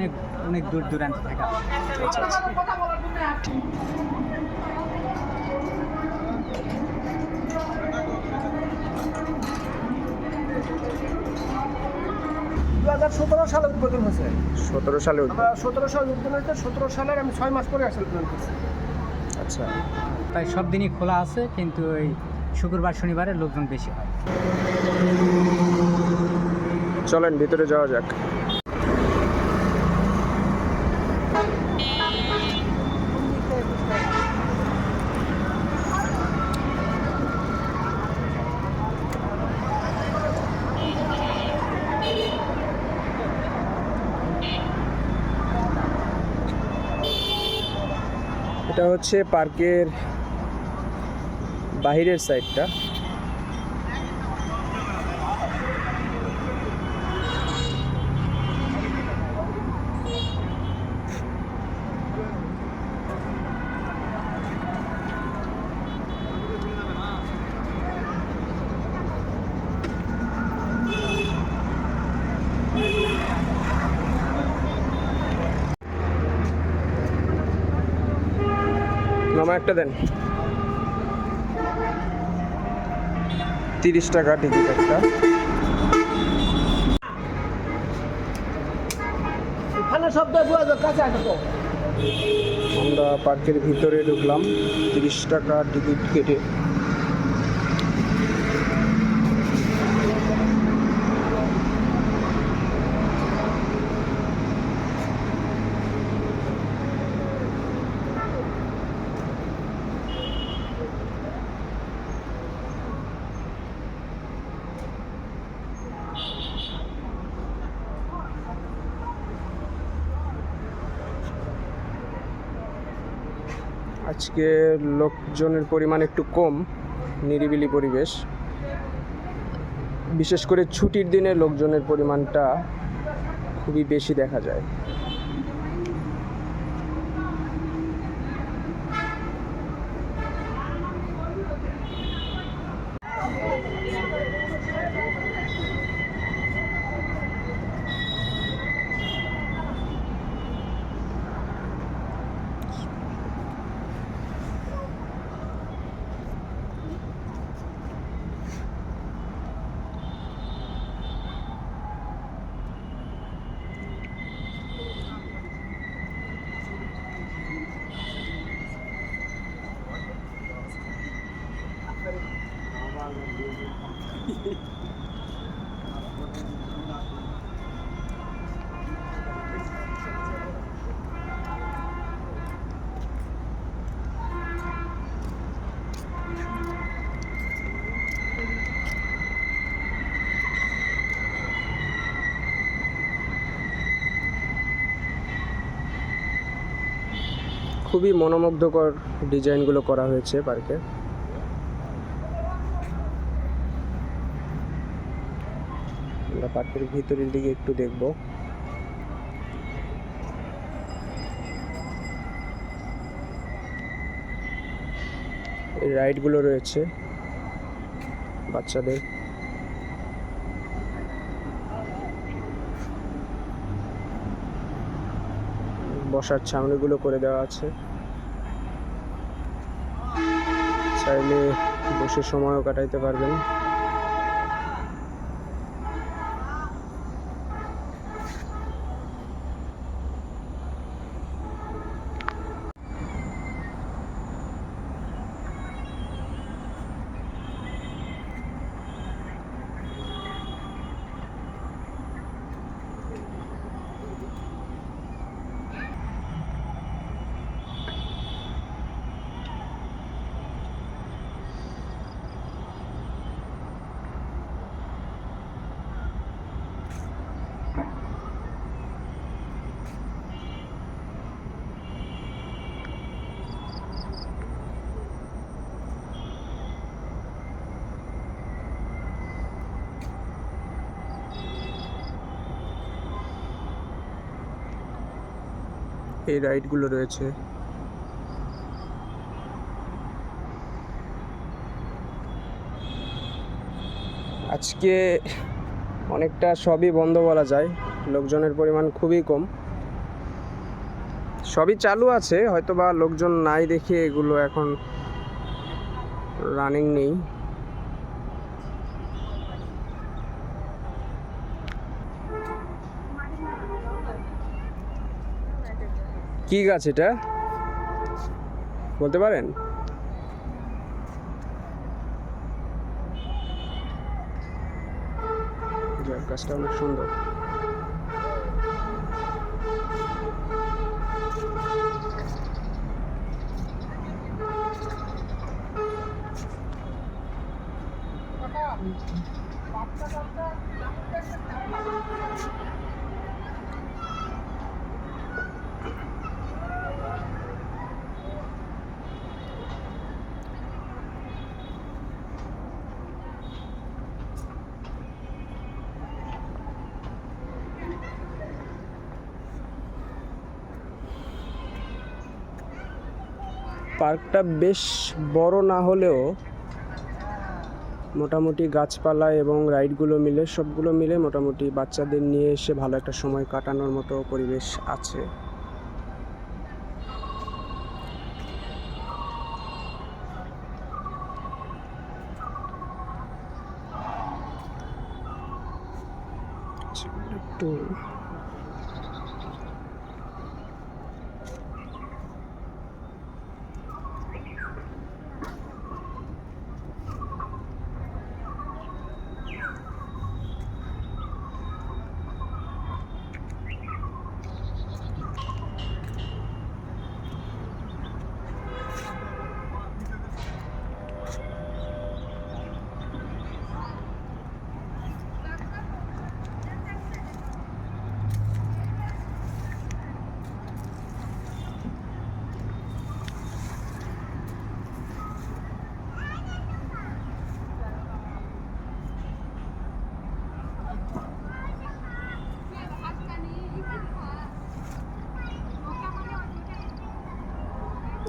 অনেক অনেক দূর দূরান্ত থেকে আচ্ছা আচ্ছা। সতেরো সালে উদ্বোধন হয়েছে। সতেরো সালে উদ্বোধন। সতেরো সালে উদ্বোধন হয়েছে সতেরো সালের আমি ছয় মাস পরে আসলে উদ্বোধন করছি আচ্ছা। তাই সব দিনই খোলা আছে কিন্তু ওই শুক্রবার শনিবারে লোকজন বেশি হয়। চলেন ভিতরে যাওয়া যাক। এটা হচ্ছে পার্কের বাহিরের সাইডটা মামা একটা দেন। তিরিশ টাকা টিকিট একটা। আমরা পার্কের ভিতরে ঢুকলাম তিরিশ টাকা টিকিট কেটে। আজকে লোকজনের পরিমাণ একটু কম, নিরিবিলি পরিবেশ। বিশেষ করে ছুটির দিনে লোকজনের পরিমাণটা খুবই বেশি দেখা যায়। খুবই মনোমুগ্ধকর ডিজাইনগুলো করা হয়েছে পার্কে। আমরা পার্কের ভিতরের দিকে একটু দেখব। রাইডগুলো রয়েছে বাচ্চাদের। বসার ছাউনিগুলো করে দেওয়া আছে। চাইলে বসে সময়ও কাটাইতে পারবেন। এই রাইডগুলো রয়েছে। আজকে অনেকটা সবই বন্ধ বলা যায়। লোকজনের পরিমাণ খুবই কম। সবই চালু আছে হয়তো বা লোকজন নাই দেখে এগুলো এখন রানিং নেই। কি গাছ এটা? বলতে পারেন? গাছটা অনেক সুন্দর। পার্কটা বেশ বড় না হলেও মোটামুটি গাছপালা এবং রাইডগুলো মিলে সবগুলো মিলে মোটামুটি বাচ্চাদের নিয়ে এসে ভালো একটা সময় কাটানোর মতো পরিবেশ আছে। আচ্ছা, একটু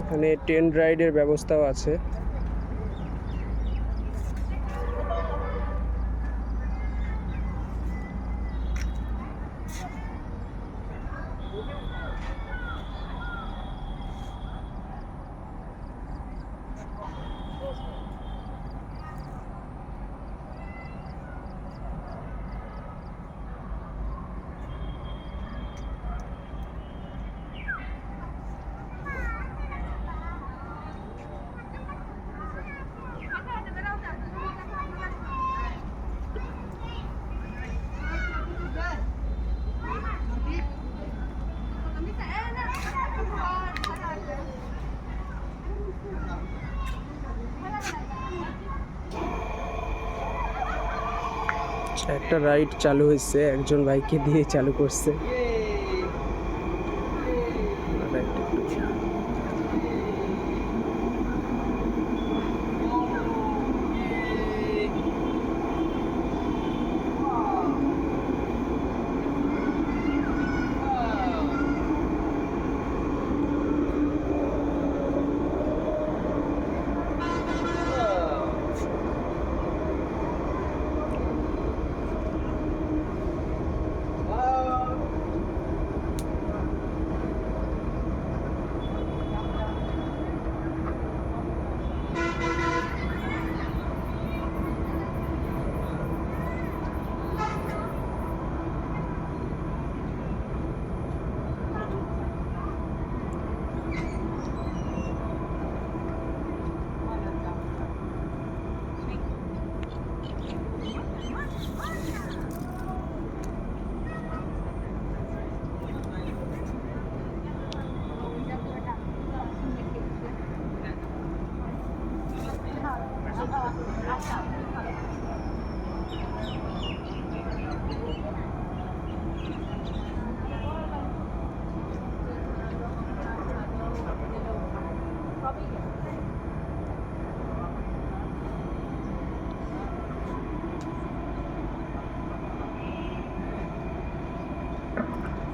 এখানে ট্রেন রাইডের ব্যবস্থাও আছে আচ্ছা, একটা রাইড চালু হয়েছে একজন ভাইকে দিয়ে চালু করছে।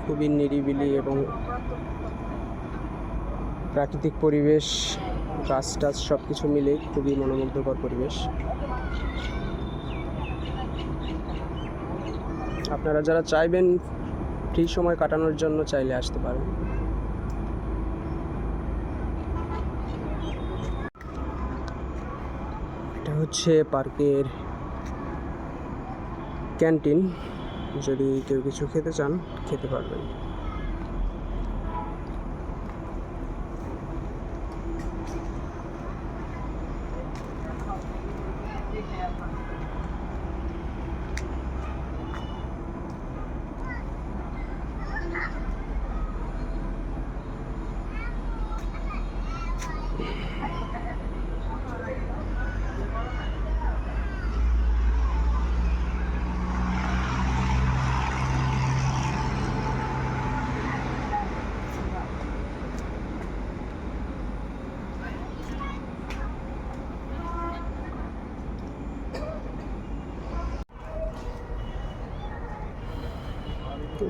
খুবই নিরিবিলি এবং প্রাকৃতিক পরিবেশ গাছ টাছ সব কিছু মিলে খুবই মনোমুগ্ধকর পরিবেশ। আপনারা যারা চাইবেন ফ্রি সময় কাটানোর জন্য চাইলে আসতে পারেন। এটা হচ্ছে পার্কের ক্যান্টিন। যদি কেউ কিছু খেতে চান খেতে পারবেন।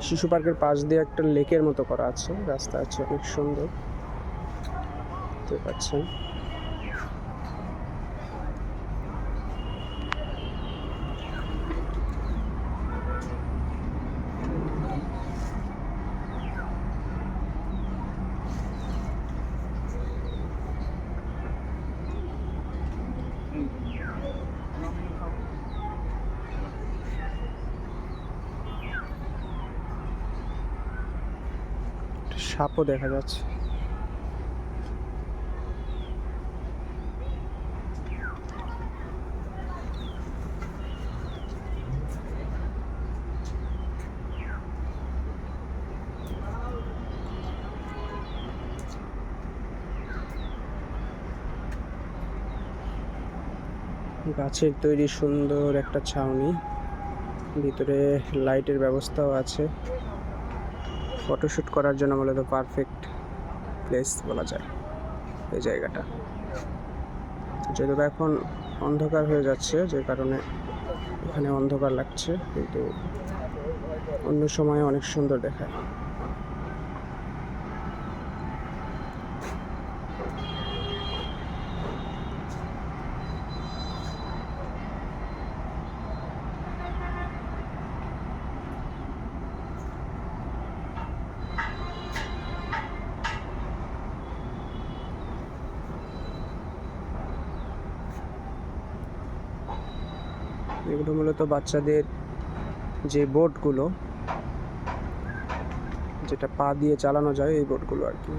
শিশু পার্কের পাশ দিয়ে একটা লেকের মতো করা আছে। রাস্তা আছে অনেক সুন্দর। দেখতে পাচ্ছেন। সাপও দেখা যাচ্ছে। গাছের তৈরি সুন্দর একটা ছাউনি। ভিতরে লাইটের ব্যবস্থাও আছে। ফটোশ্যুট করার জন্য মূলত পারফেক্ট প্লেস বলা যায় এই জায়গাটা। যেহেতু এখন অন্ধকার হয়ে যাচ্ছে, যে কারণে এখানে অন্ধকার লাগছে, কিন্তু অন্য সময়ে অনেক সুন্দর দেখায়। এগুলো মূলত বাচ্চাদের যে বোটগুলো যেটা পা দিয়ে চালানো যায় এই বোটগুলো আর কি।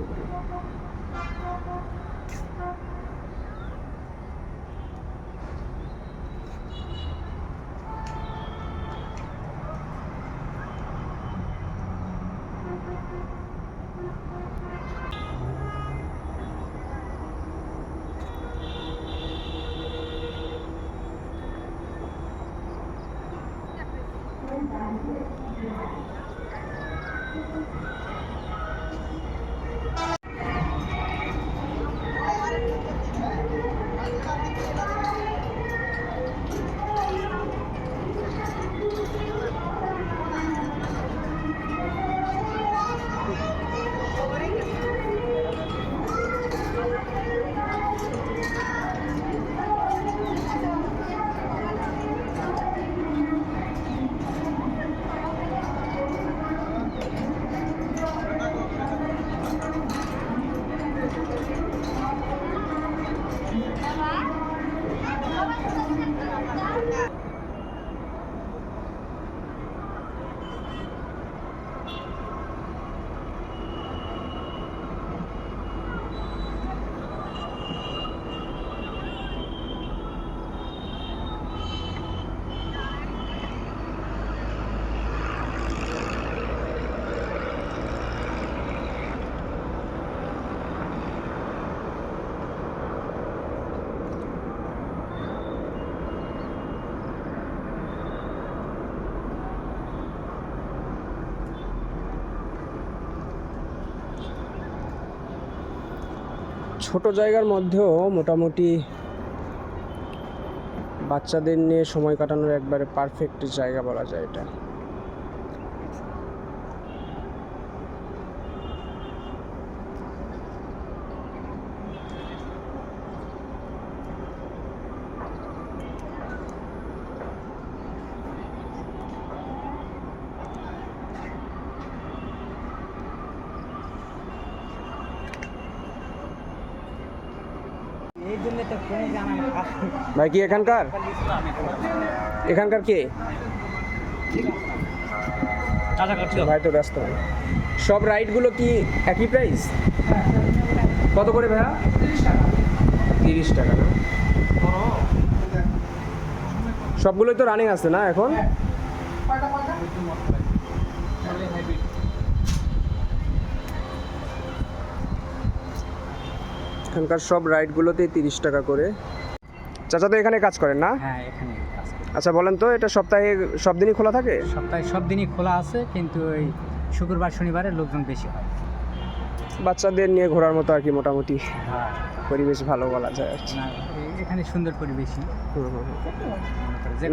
ছোট জায়গার মধ্যেও মোটামুটি বাচ্চাদের নিয়ে সময় কাটানোর একবারে পারফেক্ট জায়গা বলা যায় এটা এই জন্য তো ফোনে জানা ভাই, কি এখানকার? এখানকার কে? ভাই তো ব্যস্ত। সব রাইডগুলো কি একই প্রাইস কত করে ভাইয়া? তিরিশ টাকা। সবগুলোই তো রানিং আছে না এখন? এখানকার সব রাইডগুলোতেই তিরিশ টাকা করে। চাচা তো এখানে কাজ করেন না? হ্যাঁ এখানে আচ্ছা বলেন তো এটা সপ্তাহে সব দিনই খোলা থাকে? সপ্তাহে সব দিনই খোলা আছে কিন্তু ওই শুক্রবার শনিবারে লোকজন বেশি হয়। বাচ্চাদের নিয়ে ঘোরার মতো আর কি মোটামুটি হ্যাঁ। পরিবেশ ভালো বলা যায় এখানে সুন্দর পরিবেশ।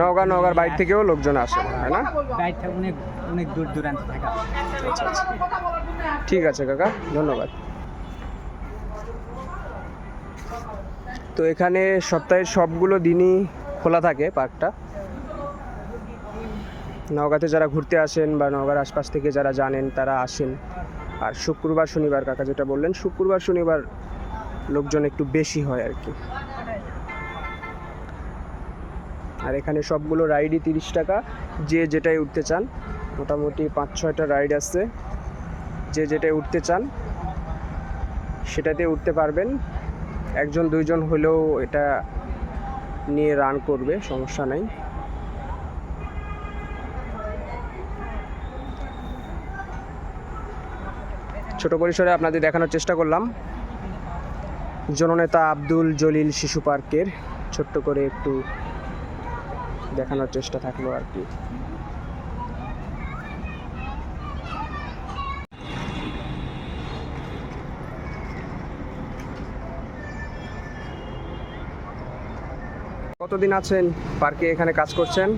নওগাঁ নওগাঁর বাইরে থেকেও লোকজন আসে তাই না? অনেক অনেক দূর দূরান্ত থেকে। আচ্ছা আচ্ছা। ঠিক আছে কাকা। ধন্যবাদ। তো এখানে সপ্তাহের সবগুলো দিনই খোলা থাকে পার্কটা। নওগাঁতে যারা ঘুরতে আসেন বা নওগাঁর আশপাশ থেকে যারা জানেন তারা আসেন। আর শুক্রবার, শনিবার, কাকা যেটা বললেন, শুক্রবার, শনিবার লোকজন একটু বেশি হয় আর কি। আর এখানে সবগুলো রাইডই তিরিশ টাকা। যে যেটাই উঠতে চান, মোটামুটি পাঁচ, ছয়টা রাইড আছে। যে যেটাই উঠতে চান, সেটাতে উঠতে পারবেন। একজন, দুইজন হলেও এটা নিয়ে রান করবে, সমস্যা নাই। ছোট পরিসরে আপনাদের দেখানোর চেষ্টা করলাম। জননেতা আব্দুল জলিল শিশু পার্কের, ছোট্ট করে একটু দেখানোর চেষ্টা থাকল আর কি। কতদিন আছেন? পার্কে এখানে কাজ করছেন?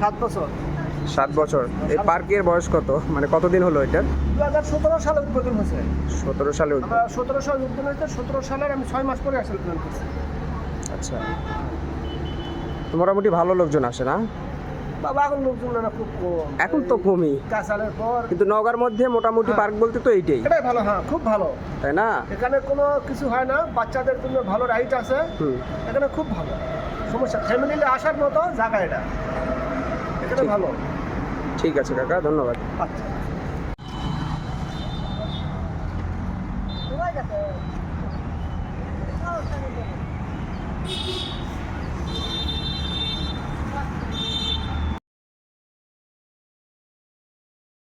সাত বছর। সাত বছর। এই পার্কের বয়স কত? মানে কতদিন হলো এটা? দু হাজার সতেরো সালে উদ্বোধন হয়েছে। সতেরো সালে সতেরো সালে উদ্বোধন হয়েছে সতেরো সালের আমি ছয় মাস পরে আসলে উদ্বোধন করছি। আচ্ছা। মোটামুটি ভালো লোকজন আসে না? বাবা এখন লোকজন না খুব কম। এখন তো কমই। কাঁচালের পর। কিন্তু নগার মধ্যে মোটামুটি পার্ক বলতে তো এইটাই। এটাই ভালো হ্যাঁ খুব ভালো। তাই না? এখানে কোনো কিছু হয় না বাচ্চাদের জন্য ভালো রাইড আছে। এখানে খুব ভালো। সমস্যা। ফ্যামিলি আসার মতো জায়গা এটা। এখানে ভালো। ঠিক আছে কাকা ধন্যবাদ। আচ্ছা।